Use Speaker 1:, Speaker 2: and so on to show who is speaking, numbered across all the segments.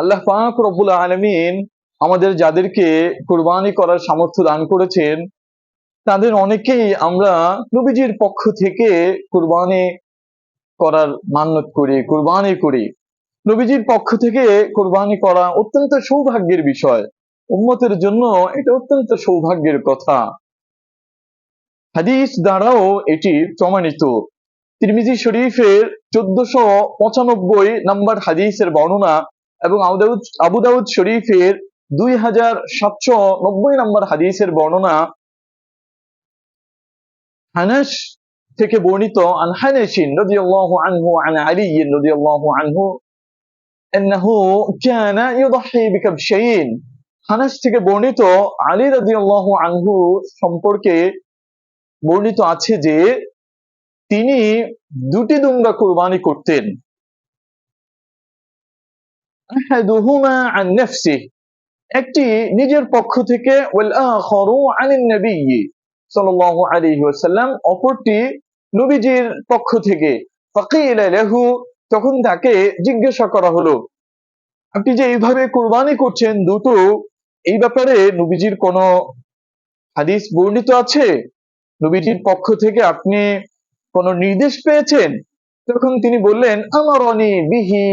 Speaker 1: আল্লাহ পাক রব্বুল আলমিন আমাদের যাদেরকে কোরবানি করার সামর্থ্য দান করেছেন, তাদের অনেকেই আমরা নবীজির পক্ষ থেকে কোরবানি করার মান্যত করি, কোরবানি করি। নবীজির পক্ষ থেকে কোরবানি করা অত্যন্ত সৌভাগ্যের বিষয়। উম্মতের জন্য এটা অত্যন্ত সৌভাগ্যের কথা। হাদিস দ্বারাও এটি প্রমাণিত। তিরমিজি শরীফের চোদ্দশো পঁচানব্বই নম্বর হাদিসের বর্ণনা এবং আবুদাউদ আবুদাউদ শরীফের দুই হাজার সাতশো নব্বই নম্বর হাদিসের বর্ণনা হানাস থেকে বর্ণিত আন হানাসিন রাদিয়াল্লাহু আনহু আন আলী রাদিয়াল্লাহু আনহু انه كان يضحي بكبشين হানাস থেকে বর্ণিত আলী রাদিয়াল্লাহু আনহু সম্পর্কে বর্ণিত আছে যে তিনি দুটি দুম্বা কুরবানি করতেন একটি নিজের পক্ষ থেকে অপরটি নবীজির পক্ষ থেকে। ফাকিলা তখন তাকে জিজ্ঞাসা করা হলো, আপনি যে এইভাবে কুরবানি করছেন দুটো এই ব্যাপারে নবীজির কোন হাদিস বর্ণিত আছে? নবীজির পক্ষ থেকে আপনি কোন নির্দেশ পেয়েছেন? তখন তিনি বললেন আমার অনি বিহি।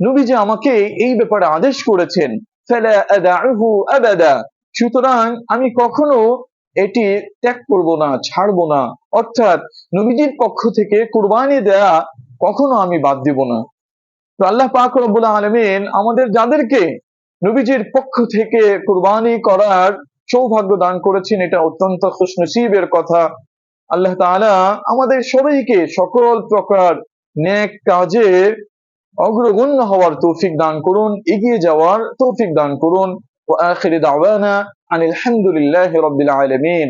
Speaker 1: নবীজি আমাকে এই ব্যাপারে আদেশ করেছেন সুতরাং আমি কখনো এটি ত্যাগ করব না, ছাড়বো না। অর্থাৎ নবীজির পক্ষ থেকে কুরবানি দেয়া কখনো আমি বাদ দিব না। তো আল্লাহ পাক রব্বুল আলমিন আমাদের যাদেরকে নবীজির পক্ষ থেকে কোরবানি করার সৌভাগ্য দান করেছেন, এটা অত্যন্ত খুশনসিবের কথা। আল্লাহ তাআলা আমাদের সবাইকে সকল প্রকার ন্যাক কাজে অগ্রগণ্য হওয়ার তৌফিক দান করুন এগিয়ে যাওয়ার তৌফিক দান করুন ও আখিরি দাওয়ানা আনিল হামদুলিল্লাহি রাব্বিল আলামিন